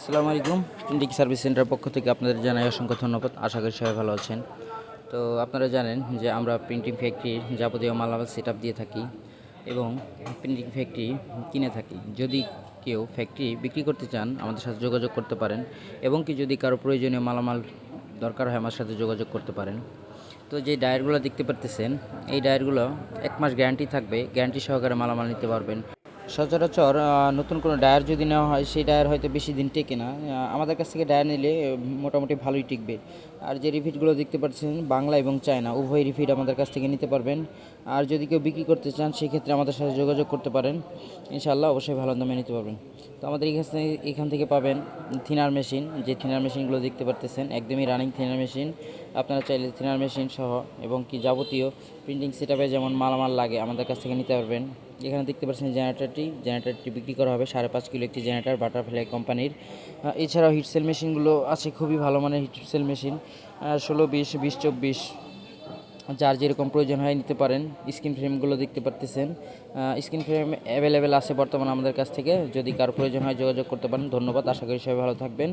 আসসালামু আলাইকুম printing service centre পক্ষ থেকে আপনাদের জানাই অসংখ্য ধন্যবাদ। আশা করি সবাই ভালো আছেন। তো আপনারা জানেন যে আমরা প্রিন্টিং ফ্যাক্টরির যাবতীয় মালামাল সেট দিয়ে থাকি এবং প্রিন্টিং ফ্যাক্টরি কিনে থাকি। যদি কেউ ফ্যাক্টরি বিক্রি করতে চান, আমাদের সাথে যোগাযোগ করতে পারেন এবং কি যদি কারও প্রয়োজনীয় মালামাল দরকার হয়, আমার সাথে যোগাযোগ করতে পারেন। তো যে ডায়ারগুলো দেখতে পারতেছেন, এই ডায়ারগুলো এক মাস গ্যারান্টি থাকবে। গ্যারান্টি সহকারে মালামাল নিতে পারবেন। সচরাচর নতুন কোনো ডায়ার যদি নেওয়া হয়, সেই ডায়ার হয়তো বেশি দিন টেকে না। আমাদের কাছ থেকে ডায়ার নিলে মোটামুটি ভালোই টিকবে। আর যে রিফিটগুলো দেখতে পাচ্ছেন, বাংলা এবং চায়না, উভয় রিফিট আমাদের কাছ থেকে নিতে পারবেন। আর যদি কেউ বিক্রি করতে চান, সেক্ষেত্রে আমাদের সাথে যোগাযোগ করতে পারেন। ইনশাআল্লাহ অবশ্যই ভালো দামে নিতে পারবেন। তো আমাদের এখান থেকে এখান থেকে পাবেন থিনার মেশিন। যে থিনার মেশিনগুলো দেখতে পারতেছেন, একদমই রানিং থিনার মেশিন। আপনারা চাইলে থিনার মেশিন সহ এবং কি যাবতীয় প্রিন্টিং সেটআপে যেমন মালামাল লাগে, আমাদের কাছ থেকে নিতে পারবেন। এখানে দেখতে পাচ্ছেন জেনারেটারটি। জেনারেটারটি বিক্রি করা হবে সাড়ে পাঁচ কিলো একটি জেনারেটার বাটারফ্লাই কোম্পানির। এছাড়াও হিটসেল মেশিনগুলো আছে, খুবই ভালো মানের হিটসেল মেশিন ষোলো, বিশ বিশ, চব্বিশ, যার যেরকম প্রয়োজন হয় নিতে পারেন। স্ক্রিন ফ্রেমগুলো দেখতে পারতেছেন। স্ক্রিন ফ্রেম অ্যাভেলেবেল আছে বর্তমানে আমাদের কাছ থেকে। যদি কারও প্রয়োজন হয় যোগাযোগ করতে পারেন। ধন্যবাদ, আশা করি সবাই ভালো থাকবেন।